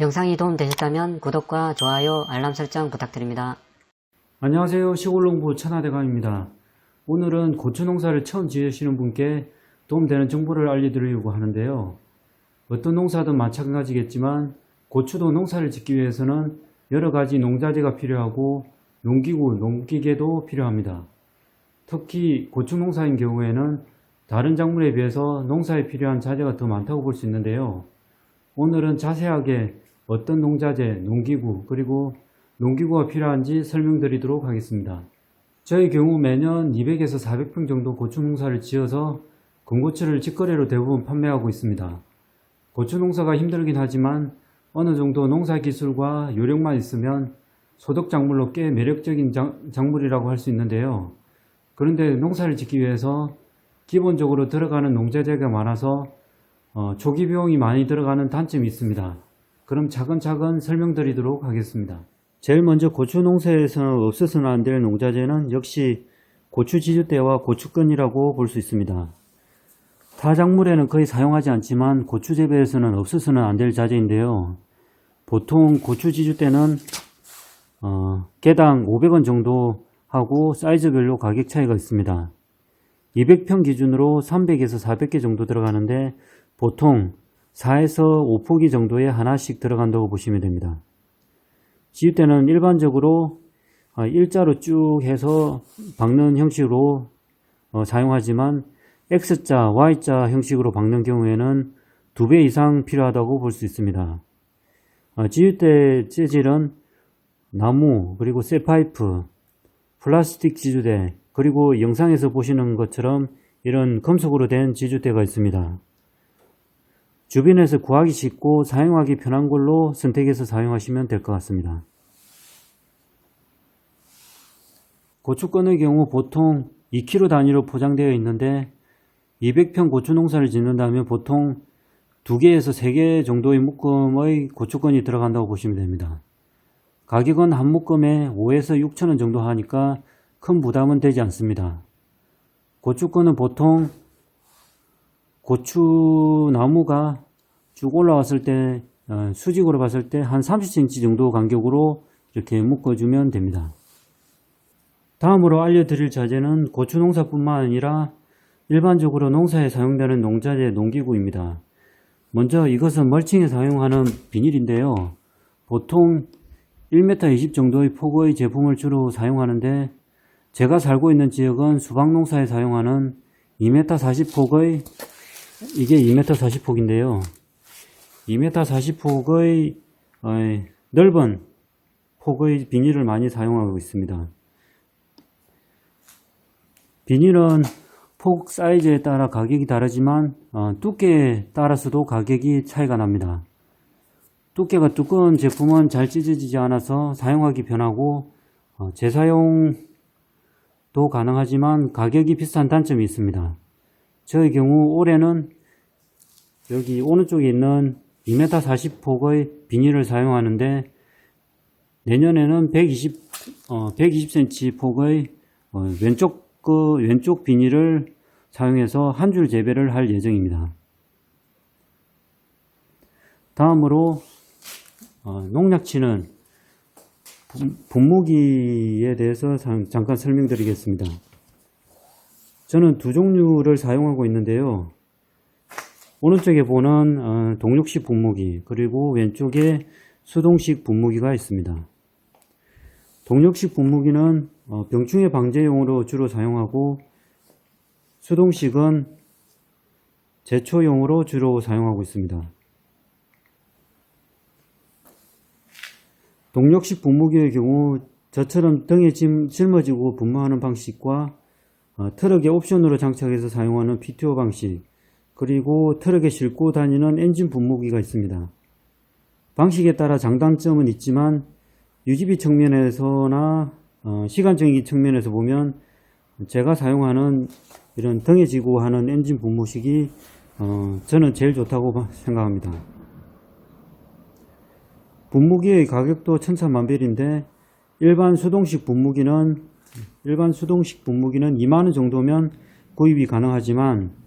영상이 도움되셨다면 구독과 좋아요, 알람 설정 부탁드립니다. 안녕하세요. 시골농부 천하대감입니다. 오늘은 고추 농사를 처음 지으시는 분께 도움되는 정보를 알려드리려고 하는데요. 어떤 농사든 마찬가지겠지만 고추도 농사를 짓기 위해서는 여러 가지 농자재가 필요하고 농기구, 농기계도 필요합니다. 특히 고추 농사인 경우에는 다른 작물에 비해서 농사에 필요한 자재가 더 많다고 볼 수 있는데요. 오늘은 자세하게 어떤 농자재, 농기구, 그리고 농기구가 필요한지 설명드리도록 하겠습니다. 저희 경우 매년 200에서 400평 정도 고추 농사를 지어서 군고추를 직거래로 대부분 판매하고 있습니다. 고추 농사가 힘들긴 하지만 어느 정도 농사 기술과 요령만 있으면 소득 작물로 꽤 매력적인 작- 작물이라고 할 수 있는데요. 그런데 농사를 짓기 위해서 기본적으로 들어가는 농자재가 많아서 어, 초기 비용이 많이 들어가는 단점이 있습니다. 그럼 차근차근 설명드리도록 하겠습니다. 제일 먼저 고추 농사에서 없어서는 안 될 농자재는 역시 고추 지주대와 고추끈이라고 볼 수 있습니다. 타 작물에는 거의 사용하지 않지만 고추 재배에서는 없어서는 안 될 자재인데요. 보통 고추 지주대는 어, 개당 500원 정도 하고 사이즈별로 가격 차이가 있습니다. 200평 기준으로 300에서 400개 정도 들어가는데 보통 4에서 5포기 정도에 하나씩 들어간다고 보시면 됩니다. 지읒대는 일반적으로 어, 일자로 쭉 해서 박는 형식으로 어, 사용하지만 X자, Y자 형식으로 박는 경우에는 두 배 이상 필요하다고 볼 수 있습니다. 어, 지읒대 재질은 나무, 그리고 쇠파이프, 플라스틱 지주대, 그리고 영상에서 보시는 것처럼 이런 금속으로 된 지주대가 있습니다. 주변에서 구하기 쉽고 사용하기 편한 걸로 선택해서 사용하시면 될 것 같습니다. 고추건의 경우 보통 2kg 단위로 포장되어 있는데 200평 고추 농사를 짓는다면 보통 2개에서 3개 정도의 묶음의 고추건이 들어간다고 보시면 됩니다. 가격은 한 묶음에 5에서 6천원 정도 하니까 큰 부담은 되지 않습니다. 고추건은 보통 고추 나무가 쭉 올라왔을 때 어, 수직으로 봤을 때 한 30cm 정도 간격으로 이렇게 묶어주면 됩니다. 다음으로 알려드릴 자재는 고추 농사뿐만 아니라 일반적으로 농사에 사용되는 농자재 농기구입니다. 먼저 이것은 멀칭에 사용하는 비닐인데요. 보통 1m 20 정도의 폭의 제품을 주로 사용하는데 제가 살고 있는 지역은 수박 농사에 사용하는 2m 40 폭의 이게 2m 40폭인데요. 2m 40폭의 넓은 폭의 비닐을 많이 사용하고 있습니다. 비닐은 폭 사이즈에 따라 가격이 다르지만 어, 두께에 따라서도 가격이 차이가 납니다. 두께가 두꺼운 제품은 잘 찢어지지 않아서 사용하기 편하고 어, 재사용도 가능하지만 가격이 비싼 단점이 있습니다. 저의 경우 올해는 여기 오른쪽에 있는 2m 40폭의 비닐을 사용하는데 내년에는 120, 어, 120cm 폭의 어, 왼쪽 그 왼쪽 비닐을 사용해서 한 줄 재배를 할 예정입니다. 다음으로 어, 농약치는 분- 분무기에 대해서 상- 잠깐 설명드리겠습니다. 저는 두 종류를 사용하고 있는데요. 오른쪽에 보는 어, 동력식 분무기 그리고 왼쪽에 수동식 분무기가 있습니다. 동력식 분무기는 어, 병충해 방제용으로 주로 사용하고 수동식은 제초용으로 주로 사용하고 있습니다. 동력식 분무기의 경우 저처럼 등에 짊- 짊어지고 분무하는 방식과 어, 트럭에 옵션으로 장착해서 사용하는 PTO 방식 그리고 트럭에 싣고 다니는 엔진 분무기가 있습니다. 방식에 따라 장단점은 있지만 유지비 측면에서나 어, 시간적인 측면에서 보면 제가 사용하는 이런 등에 지고 하는 엔진 분무식이 어, 저는 제일 좋다고 봐- 생각합니다. 분무기의 가격도 천차만별인데 일반 수동식 분무기는 일반 수동식 분무기는 2만원 정도면 구입이 가능하지만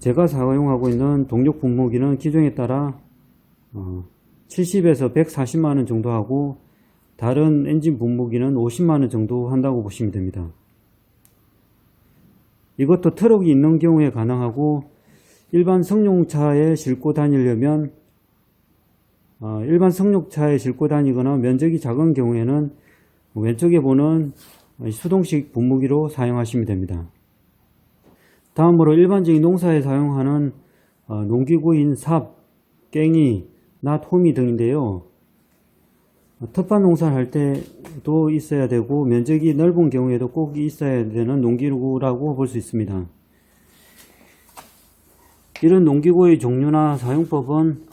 제가 사용하고 있는 동력 분무기는 기종에 따라 어, 70에서 140만원 정도 하고 다른 엔진 분무기는 50만원 정도 한다고 보시면 됩니다. 이것도 트럭이 있는 경우에 가능하고 일반 승용차에 싣고 다니려면 어, 일반 승용차에 싣고 다니거나 면적이 작은 경우에는 왼쪽에 보는 수동식 분무기로 사용하시면 됩니다. 다음으로 일반적인 농사에 사용하는 어, 농기구인 삽, 깽이, 낫, 호미 등인데요. 텃밭 농사를 할 때도 있어야 되고 면적이 넓은 경우에도 꼭 있어야 되는 농기구라고 볼 수 있습니다. 이런 농기구의 종류나 사용법은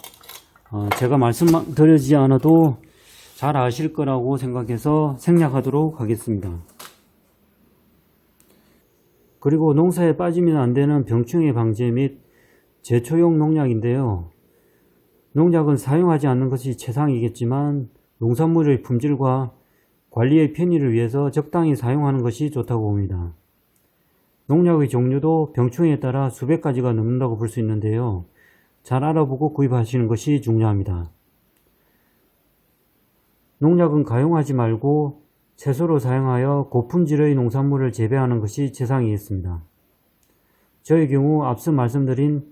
어, 제가 말씀드리지 않아도 잘 아실 거라고 생각해서 생략하도록 하겠습니다. 그리고 농사에 빠지면 안 되는 병충해 방제 및 제초용 농약인데요. 농약은 사용하지 않는 것이 최상이겠지만 농산물의 품질과 관리의 편의를 위해서 적당히 사용하는 것이 좋다고 봅니다. 농약의 종류도 병충해에 따라 수백 가지가 넘는다고 볼 수 있는데요. 잘 알아보고 구입하시는 것이 중요합니다. 농약은 가용하지 말고 채소로 사용하여 고품질의 농산물을 재배하는 것이 최상이겠습니다. 저의 경우 앞서 말씀드린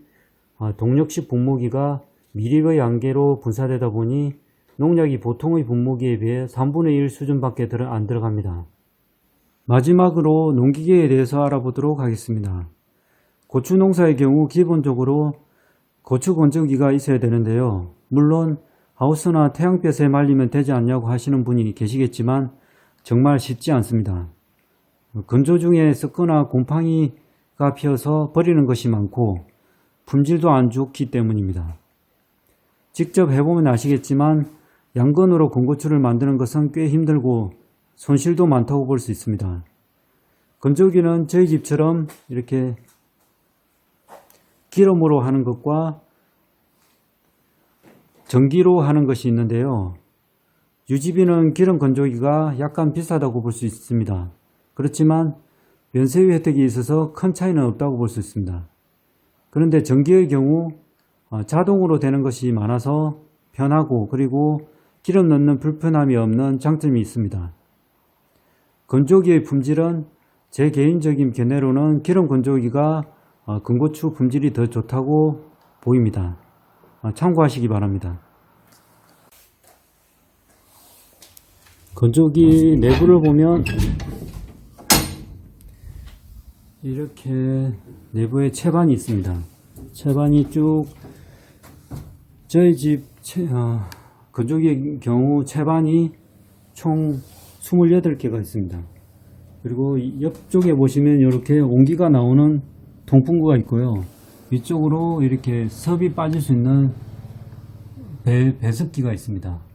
아, 동력식 분무기가 미립의 안개로 분사되다 보니 농약이 보통의 분무기에 비해 3분의 1 수준밖에 안 들어갑니다. 마지막으로 농기계에 대해서 알아보도록 하겠습니다. 고추 농사의 경우 기본적으로 고추 건조기가 있어야 되는데요. 물론 하우스나 태양볕에 말리면 되지 않냐고 하시는 분이 계시겠지만 정말 쉽지 않습니다. 건조 중에 습거나 곰팡이가 피어서 버리는 것이 많고 품질도 안 좋기 때문입니다. 직접 해보면 아시겠지만 양건으로 건고추를 만드는 것은 꽤 힘들고 손실도 많다고 볼 수 있습니다. 건조기는 저희 집처럼 이렇게 기름으로 하는 것과 전기로 하는 것이 있는데요. 유지비는 기름 건조기가 약간 비싸다고 볼 수 있습니다. 그렇지만 면세유 혜택이 있어서 큰 차이는 없다고 볼 수 있습니다. 그런데 전기의 경우 어, 자동으로 되는 것이 많아서 편하고 그리고 기름 넣는 불편함이 없는 장점이 있습니다. 건조기의 품질은 제 개인적인 견해로는 기름 건조기가 어, 건고추 품질이 더 좋다고 보입니다. 어, 참고하시기 바랍니다. 건조기 내부를 보면 이렇게 내부에 채반이 있습니다. 채반이 쭉 저희 집 채, 어, 건조기의 경우 채반이 총 28개가 있습니다. 그리고 이 옆쪽에 보시면 이렇게 온기가 나오는 통풍구가 있고요. 위쪽으로 이렇게 섭이 빠질 수 있는 배, 배습기가 있습니다.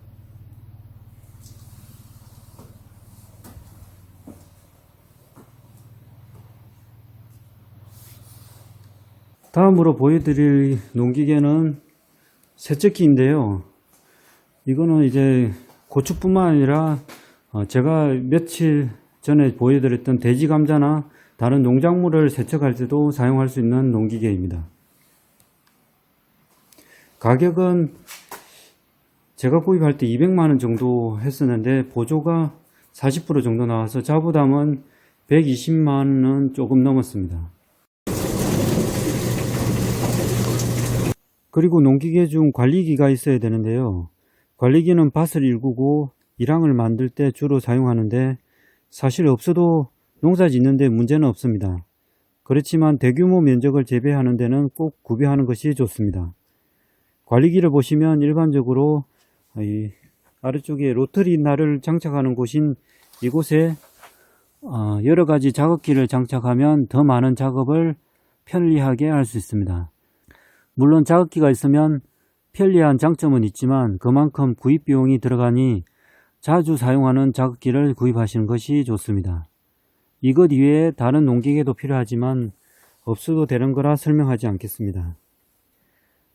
다음으로 보여드릴 농기계는 세척기인데요. 이거는 이제 고추뿐만 아니라 어, 제가 며칠 전에 보여드렸던 돼지 감자나 다른 농작물을 세척할 때도 사용할 수 있는 농기계입니다. 가격은 제가 구입할 때 200만원 정도 했었는데 보조가 40% 정도 나와서 자부담은 120만원 조금 넘었습니다. 그리고 농기계 중 관리기가 있어야 되는데요. 관리기는 밭을 일구고 일항을 만들 때 주로 사용하는데 사실 없어도 농사 짓는데 문제는 없습니다. 그렇지만 대규모 면적을 재배하는 데는 꼭 구비하는 것이 좋습니다. 관리기를 보시면 일반적으로 이 아래쪽에 로터리 날을 장착하는 곳인 이곳에 어, 여러 가지 작업기를 장착하면 더 많은 작업을 편리하게 할 수 있습니다. 물론 작업기가 있으면 편리한 장점은 있지만 그만큼 구입 비용이 들어가니 자주 사용하는 작업기를 구입하시는 것이 좋습니다. 이것 이외에 다른 농기계도 필요하지만 없어도 되는 거라 설명하지 않겠습니다.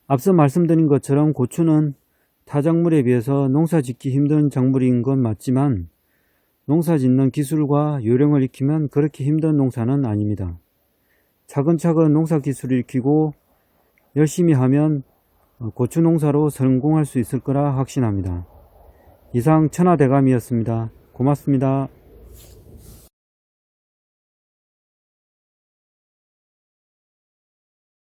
앞서 말씀드린 것처럼 고추는 타작물에 비해서 농사 짓기 힘든 작물인 건 맞지만 농사 짓는 기술과 요령을 익히면 그렇게 힘든 농사는 아닙니다. 차근차근 농사 기술을 익히고 열심히 하면 어, 고추 농사로 성공할 수 있을 거라 확신합니다. 이상 천하대감이었습니다. 고맙습니다.